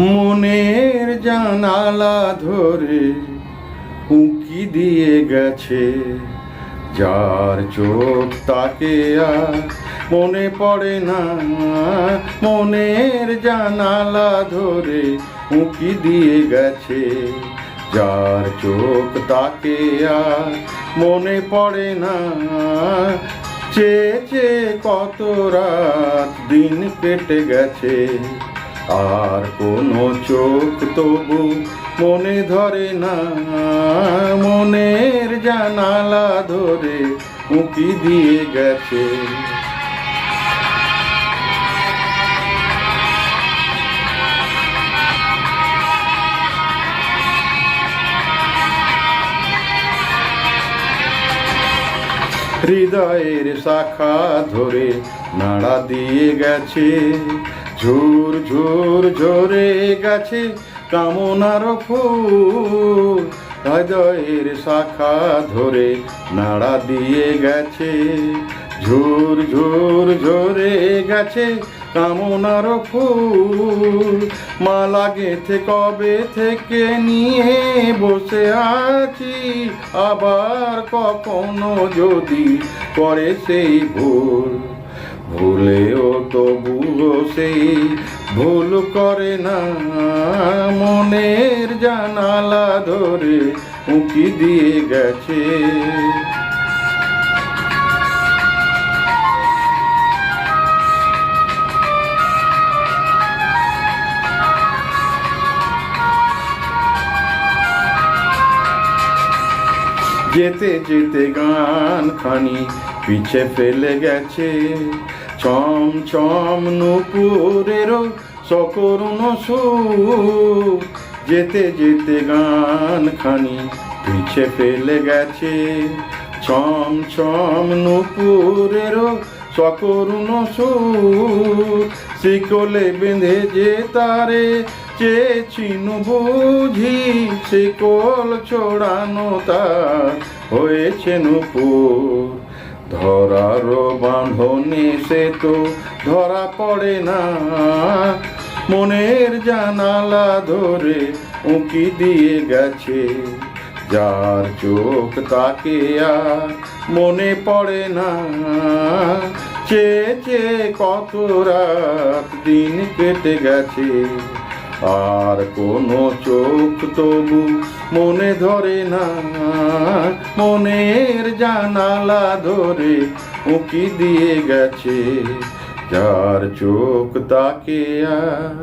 মনের জানালা ধরে উঁকি দিয়ে গেছে। যার চোখ তাকে আর মনে পড়ে না। মনের জানালা ধরে উঁকি দিয়ে গেছে। যার চোখ তাকে আর মনে পড়ে না। চেয়ে চেয়ে কত রাত দিন কেটে গেছে। আর কোনো চোখ তবু মনে ধরে না। মনের জানালা ধরে উঁকি দিয়ে গেছে। হৃদয়ের শাখা ধরে নাড়া দিয়ে গেছে। ঝুর ঝুর ঝরে গেছে কামনার ফুল। হৃদয়ের শাখা ধরে নাড়া দিয়ে গেছে। ঝোর ঝোর ঝোরে গেছে কামনার ফুল। মালা গেথে কবে থেকে নিয়ে বসে আছি? আবার কখনো যদি করে সেই ভুল। ভুলেও তবুও সেই ভুল করে না। মনের জানালা ধরে উঁকি দিয়ে গেছে। যেতে যেতে গান খানি পিছে ফেলে গেছে। চম ছম নুপুরেরও সকরুণ সুর। যেতে যেতে গান খানি পিছে ফেলে গেছে। ছম ছম নুপুরেরও সকরুণ সুর। শিকলে বেঁধে যে তারে চেয়েছিনু বুঝি শিকল ছড়ানো তার। হয়েছে নুপুর, ধরার বাঁধনে সে তো ধরা পড়ে না। মনের জানালা ধরে উঁকি দিয়ে গেছে, যার চোখ তাকে আর মনে পড়ে না। চেয়ে চেয়ে কত রাত, দিন কেটে গেছে আর কোনো চোখ তবু মনে ধরে না। মনের জানালা ধরে উঁকি দিয়ে গেছে, যার চোখ তাকে আর